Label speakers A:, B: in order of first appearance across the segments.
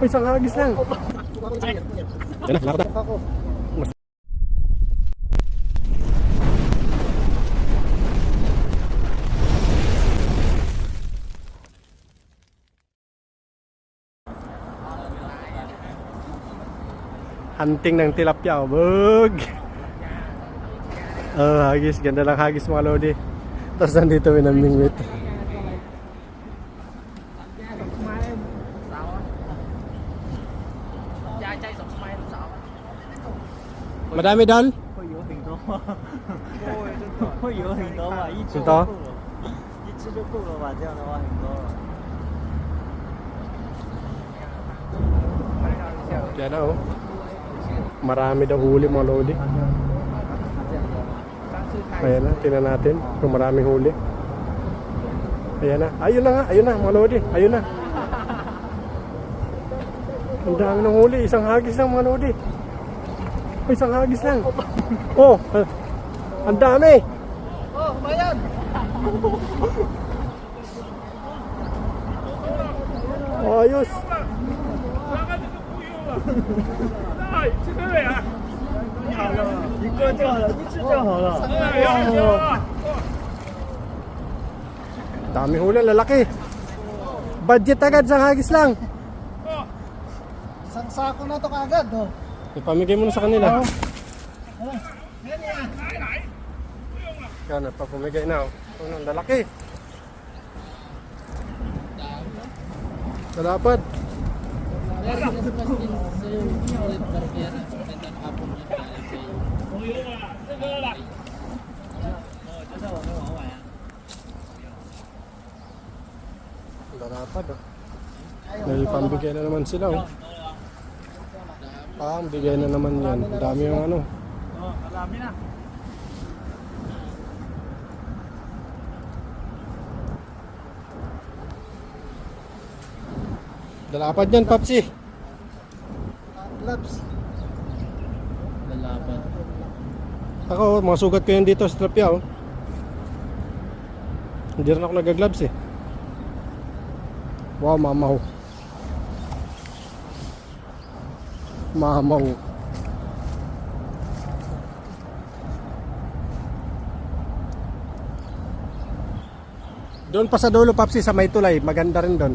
A: Uy, isang hagis lang. Yan na, lakad na.
B: Ako.
A: Hunting ng tilapia. oh. Bug! Oh, hagis. Ganda lang hagis mga lodi. Tapos nandito may Madami doon?
B: Sinto?
A: Yan na oh. Marami daw huli mga lodi. Ayan na, tingnan natin kung maraming huli. Ayan na. Ayun na nga, ayun na mga lodi. Ayun na. Ang dami ng huli. Isang hagis lang mga lodi. Ay, isang hagis lang. Oh, ah, ang dami.
B: Oh, bayan!
A: Oh, ayos.
B: 好了，一个就好了，一只就好了。哦
A: Dami huli, lalaki. Budget agad sa hagis lang.
B: Isang sako na to kagad, oh.
A: Ipamigay mo na sa kanila. Yan, napapamigay na. Oh, Ano, lalaki. Salapat. Salapat, oh. May pambigay na naman sila, oh. Ah, bigay na naman yan. Ang Dami yung ano.
B: Oh, marami na.
A: Dalapad yan, Papsi.
B: Gloves. Lalaban.
A: Ako, mga sugat ko yan dito sa trapya, oh. Hindi rin ako nagagloves eh. Wow, mamaw. Mamaw. Doon pa sa dulo, Papsi, sa may tulay. Maganda rin doon.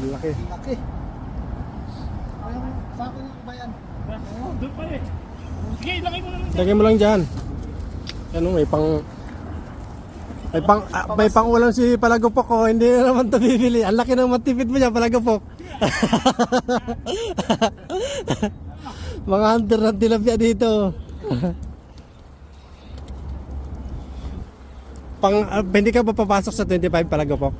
A: Ang Laki.
B: Laki. Ayun, sako na bayan.
C: Doon pa eh. Sige, mo lang.
A: Lagay mo lang dyan. Ano, may pang... May pang, ah, may pang ulam si Palagopok ko, hindi na naman ito bibili. Ang laki ng matipid mo dyan, Palagopok. Mga hunter ng tilapia dito. pang, ah, hindi ka ba papasok sa 25 Palagopok?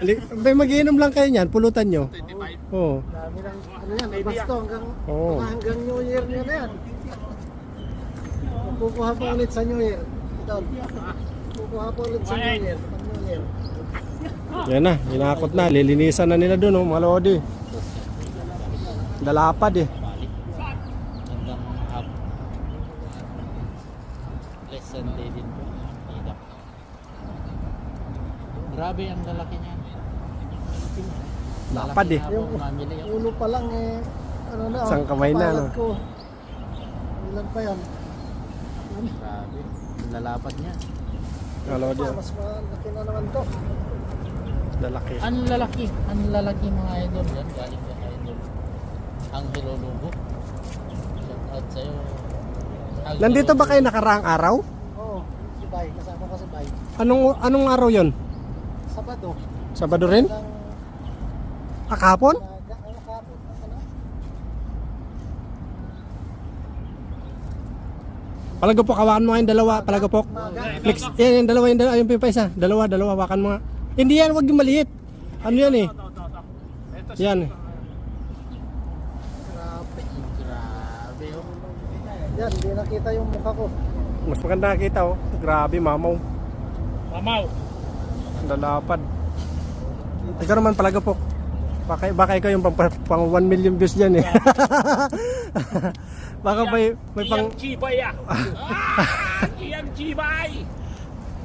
A: Hindi, may magiinom lang kayo niyan, pulutan nyo. 25? Oo.
B: Dami lang, ano yan, may basto hanggang,
A: Oo.
B: mga hanggang New Year nyo na yan. Kukuha pa ulit sa New Year. Ito. Kukuha pa ulit sa New Year.
A: Yan na, inakot na. Lilinisan na nila doon, oh, mga lodi. Dalapad eh.
D: Grabe ang lalaki niya.
A: Lapad eh.
D: Ako.
B: Ulo pa lang eh, ano na,
A: Isang kamay na, no?
B: Ko. Ilan pa yan?
D: Grabe. Lalapad niya.
B: Pa,
A: oh.
B: mas malaki na naman to.
A: lalaki.
D: Ang lalaki. Ang lalaki mga idol. Yan, galing sa idol. Ang hilulugo. Shout out sa'yo. Ang
A: Nandito ba kayo nakaraang araw?
B: Oo, si Bay, kasama ko si Bay.
A: Anong anong araw yon?
B: Sabado.
A: Sabado rin?
B: Lang,
A: Ah, kahapon?
B: naga, ano kapon, ano?
A: Palagapok, hawakan mo nga yung dalawa. Palagapok. Flex. Yan, yung dalawa, yung dalawa. Yung pa isa. Dalawa, dalawa. Hawakan mo nga. Hindi yan, wag yung maliit. Ano yan eh? Yan.
B: Grabe.
D: Grabe. Oh.
B: Yan, hindi nakita yung mukha ko.
A: Mas maganda nakita oh. Grabe, mamaw.
C: Mamaw.
A: Lalapad. Ikaw naman palagapok. Baka, baka ikaw yung pang, pang 1 million views dyan eh. baka may, may pang...
C: Iyang chibay ah. ah! Iyang chibay.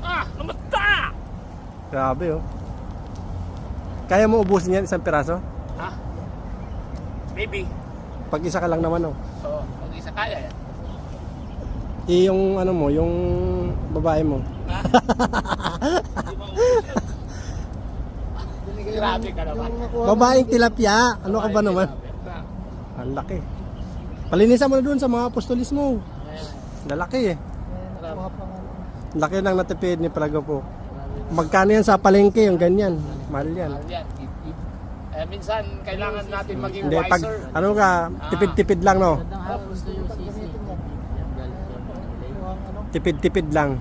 C: Ah, namata.
A: Grabe oh. Kaya mo ubusin yan isang piraso?
C: Ha? Maybe.
A: Pag isa ka lang naman oh.
C: So, pag isa kaya yan.
A: Eh, yung ano mo, yung babae mo.
C: Ha? Grabe ka naman.
A: Babaeng tilapia. Ano ka ba naman? Ang laki. Palinisan mo na dun sa mga apostolis mo. Lalaki eh. Laki ng natipid ni Praga po. Magkano yan sa palengke yung ganyan? Mahal yan.
C: Eh, minsan, kailangan natin maging
A: Hindi, pag
C: wiser.
A: ano ka, tipid-tipid lang no? Tipid-tipid lang.